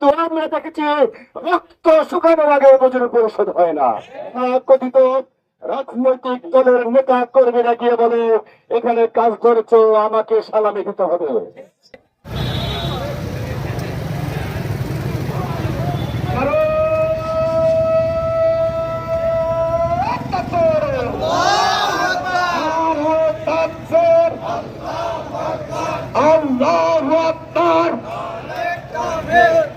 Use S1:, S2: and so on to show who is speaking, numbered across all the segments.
S1: কিন্তু আমরা দেখেছি, রক্ত শুকানোর আগে মজুরি পরিশোধ হয় না। কথিত রাজনৈতিক দলের নেতা কর্মীরা গিয়ে বলে, এখানে কাজ করেছ, আমাকে সালামি দিতে হবে। আল্লাহ আকবার। তুমি আর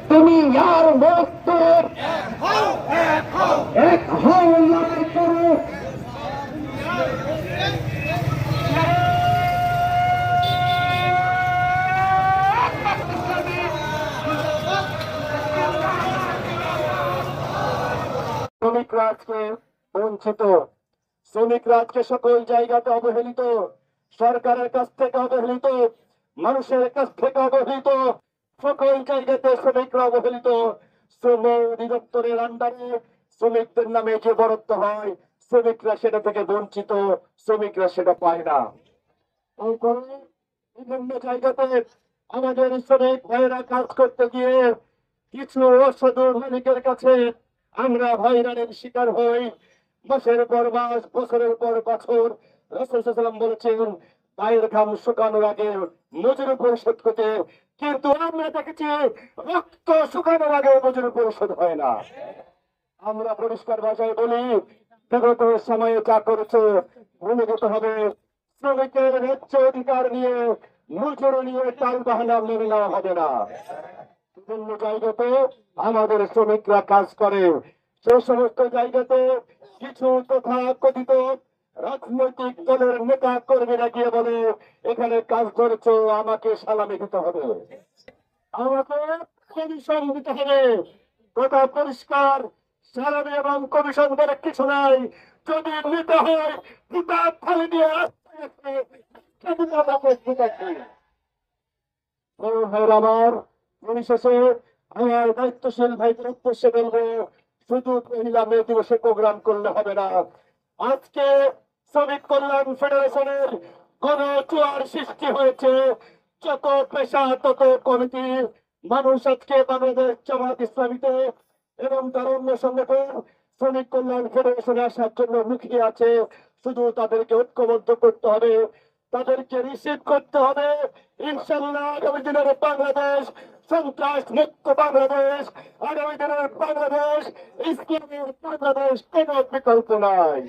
S1: শ্রমিকরা আজকে বঞ্চিত। শ্রমিকরা আজকে সকল জায়গাতে অবহেলিত, সরকারের কাছ থেকে অবহেলিত, মানুষের কাছ থেকে অবহেলিত, সকল জায়গাতে শ্রমিকরা অবহেলিত। শ্রম অধিদপ্তরের আন্ডারে শ্রমিকদের নামে যে বরাদ্দ হয়, শ্রমিকরা সেটা থেকে বঞ্চিত, শ্রমিকরা সেটা পায় না। বিভিন্ন জায়গাতে আমাদের শ্রমিক ভাইয়েরা কাজ করতে গিয়ে কিছু অসাধু মালিকের কাছে আমরা হয়রানির শিকার হই। মাসের পর মাস, বছরের পর বছর রসুলাম বলেছেন, পায়ের ঘাম শুকানোর আগে মজুরি পরিশোধ করতে। কিন্তু আমরা দেখেছি, রক্ত শুকানোর আগে মজুরি পরিশোধ হয় না। আমরা পরিষ্কার ভাষায় বলি, বিগত সময়ে যা করেছে, ভুলে যেতে হবে। শ্রমিকের ন্যায্য অধিকার নিয়ে মজুরি নিয়ে টাল বাহানা মেনে নেওয়া হবে না। বিভিন্ন জায়গাতে আমাদের শ্রমিকরা কাজ করে। সেই সমস্ত জায়গাতে কিছু তথা কথিত রাজনৈতিক দলের নেতা কর্মীরা গিয়ে বলে, এখানে কাজ করেছ আমাকে সালামি দিতে হবে। আমাকে কমিশন দিতে হবে। কথা পরিষ্কার, সালামি এবং কমিশন বলে কিছু নাই। যদি নিতে হয় ফেলে দিয়ে আমার আমার দায়িত্বশীল ভাইদের উদ্দেশ্যে বলব, শুধু মহিলা দিবসে প্রোগ্রাম করলে হবে না। আজকে শ্রমিক কল্যাণ ফেডারেশনের চুয়ার সৃষ্টি হয়েছে। যত পেশা, তত কমিটি মানুষ আজকে বাংলাদেশ জামাত ইসলামীতে এবং তার অন্য সংগঠন শ্রমিক কল্যাণ ফেডারেশনে আসার জন্য মুখিয়ে আছে। শুধু তাদেরকে ঐক্যবদ্ধ করতে হবে, তাদেরকে রিসিভ করতে হবে। ইনশাল্লাহ আগামী দিনের বাংলাদেশ সন্ত্রাস মুক্ত বাংলাদেশ আগামী দিনের বাংলাদেশ ইসলামের বাংলাদেশ কোন বিকল্প নাই।